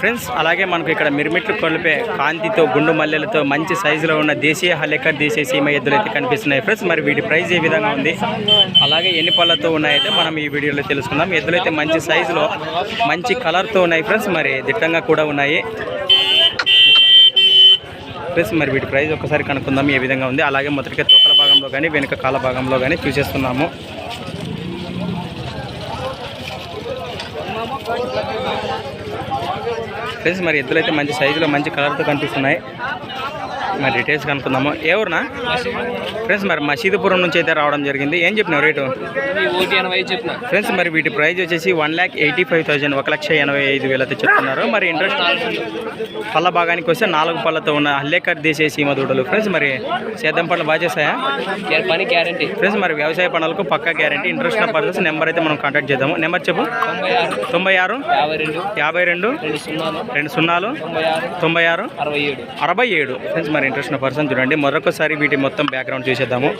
Friends అలాగే మనకు ఇక్కడ మిరుమిట్లు కొలిపే కాంతితో గుండు మల్లెలతో మంచి సైజులో ఉన్న దేశీయ హలేకర్ దేశీయ సీమ ఎద్దులు అయితే కనిపిస్తున్నాయి ఫ్రెండ్స్. మరి వీటి ప్రైస్ ఏ విధంగా ఉంది? అలాగే ఎన్ని పళ్ళతో ఉన్నాయైతే మనం ఈ వీడియోలో తెలుసుకుందాం. ఎద్దులైతే మంచి సైజులో మంచి కలర్తో ఉన్నాయి ఫ్రెండ్స్. మరి దిట్టంగా కూడా ఉన్నాయి. ఫ్రెండ్స్ మరి వీటి ప్రైస్ ఒకసారి కనుక్కుందాం ఏ విధంగా ఉంది. అలాగే మొదటిగా తోకల భాగంలో కానీ వెనుక కాల భాగంలో కానీ చూసేస్తున్నాము. ఫ్రెండ్స్ మరి ఎద్దులైతే మంచి సైజులో మంచి కలర్తో కనిపిస్తున్నాయి. మరి డీటెయిల్స్ కనుక్కుందాము. ఏ ఊరునా? ఫ్రెండ్స్ మరి మసీదుపురం నుంచి అయితే రావడం జరిగింది. ఏం చెప్పినావు రేటు? ఫ్రెండ్స్ మరి వీటి ప్రైస్ వచ్చేసి one lakh eighty five thousand ఒక లక్ష ఎనభై ఐదు వేలతో చెప్తున్నారు. మరి ఇంట్రెస్ట్ పళ్ళ భాగానికి వస్తే నాలుగు పళ్ళతో ఉన్న హల్లేకర్ దేశీయ సీమ దూడలు. ఫ్రెండ్స్ మరి సేద్యం పళ్ళు బాగా చేస్తాయా? పని గ్యారంటీ ఫ్రెండ్స్ మరి వ్యవసాయ పనులకు పక్కా గ్యారంటీ ఇంట్రెస్ట్ పర్సన్స్ నెంబర్ అయితే మనం కాంటాక్ట్ చేద్దాము. నెంబర్ చెప్పు. తొంభై ఆరు. యాభై రెండు. యాభై రెండు. రెండు సున్నాలు. తొంభై ఆరు. అరవై ఏడు. ఫ్రెండ్స్ మరి ఇంట్రెస్ట్ ఉన్న పర్సన్ చూడండి. మరొకసారి వీటి మొత్తం బ్యాక్గ్రౌండ్ చూసేద్దాము.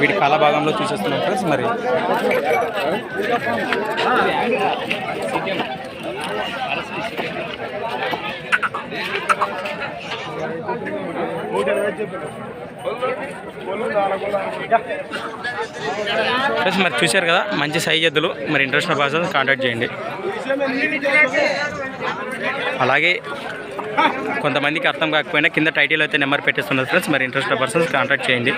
వీటి కళా భాగంలో చూసేస్తున్నాం ఫ్రెండ్స్ మరి. ఫ్రెండ్స్ మరి చూశారు కదా మంచి సైజ్ ఎద్దులు మరి ఇంట్రెస్ట్ పర్సన్ కాంటాక్ట్ చేయండి. అలాగే కొంతమందికి అర్థం కాకపోయినా కింద టైటిల్ అయితే నెంబర్ పెట్టేస్తున్నారు ఫ్రెండ్స్ మరి ఇంట్రెస్ట్ పర్సన్స్ కాంటాక్ట్ చేయండి.